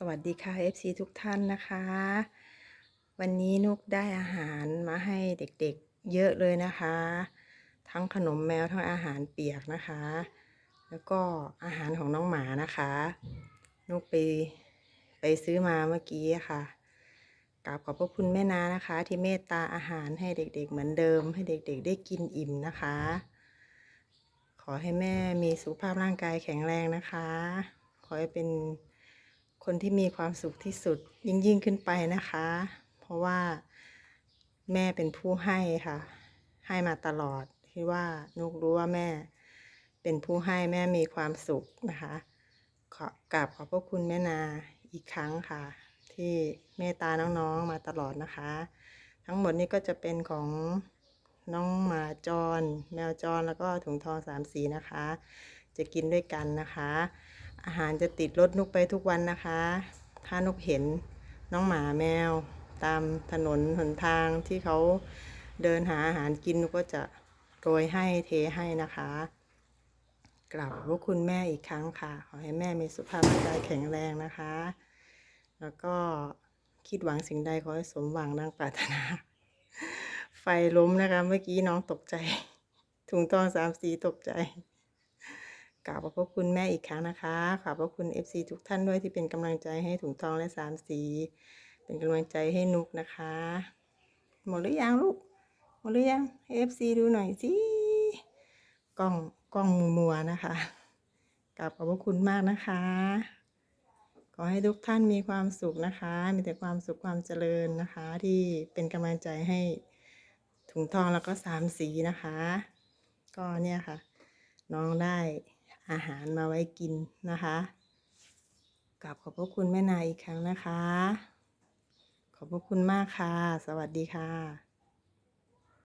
สวัสดีค่ะ FC ทุกท่านนะคะ วันนี้นุกได้อาหารมาให้เด็กๆเยอะเลยนะคะ ทั้งขนมแมวทั้งอาหารเปียกนะคะ แล้วก็อาหารของน้องหมานะคะ นุกไปไปซื้อมาเมื่อกี้ค่ะกราบขอบพระคุณแม่นานะคะ ที่เมตตาอาหารให้เด็กๆ เหมือนเดิม ให้เด็กๆ ได้กินอิ่มนะคะ ขอให้แม่มีสุขภาพร่างกายแข็งแรงนะคะ ขอให้เป็น คนที่มีความสุขที่สุดยิ่งยิ่งขึ้นไปนะคะ เพราะว่าแม่เป็นผู้ให้ค่ะ ให้มาตลอดที่ว่านุกรู้ว่าแม่ เป็นผู้ให้แม่มีความสุขนะคะ ขอกราบขอบพระคุณแม่นาอีกครั้งค่ะ ที่เมตตาน้องๆมาตลอดนะคะ ทั้งหมดนี้ก็จะเป็นของ น้องหมาจร แมวจรแล้วก็ถุงทองสามสีนะคะ จะกินด้วยกันนะคะ อาหารจะติดรถนุกไปทุกวันนะคะ ถ้านุกเห็นน้องหมาแมวตามถนนหนทางที่เขาเดินหาอาหารกินนุกก็จะโรยให้เทให้นะคะกราบขอบคุณแม่อีกครั้งค่ะ ขอให้แม่มีสุขภาพร่างกายแข็งแรงนะคะ แล้วก็คิดหวังสิ่งใดขอให้สมหวังดังปรารถนา ฟล้มนะคะ เมื่อกี้น้องตกใจ ถุงทองสามสีตกใจกราบขอบพระคุณแม่อีกครั้งนะคะ ขอบพระคุณ FC ทุกท่านด้วยที่เป็นกำลังใจให้ถุงทองและสามสี เป็นกำลังใจให้นุกนะคะ หมดหรือยังลูก หมดหรือยังให้ FC ดูหน่อยสิกล้องกล้องมัวๆนะคะกราบขอบพระคุณมากนะคะ ขอให้ทุกท่านมีความสุขนะคะ มีแต่ความสุขความเจริญนะคะ ที่เป็นกำลังใจให้ ถุงทองแล้วก็สามสีนะคะ ก็เนี่ยค่ะ น้องได้อาหารมาไว้กินนะคะกลับขอบพระคุณแม่นายอีกครั้งนะคะ ขอบพระคุณมากค่ะ สวัสดีค่ะ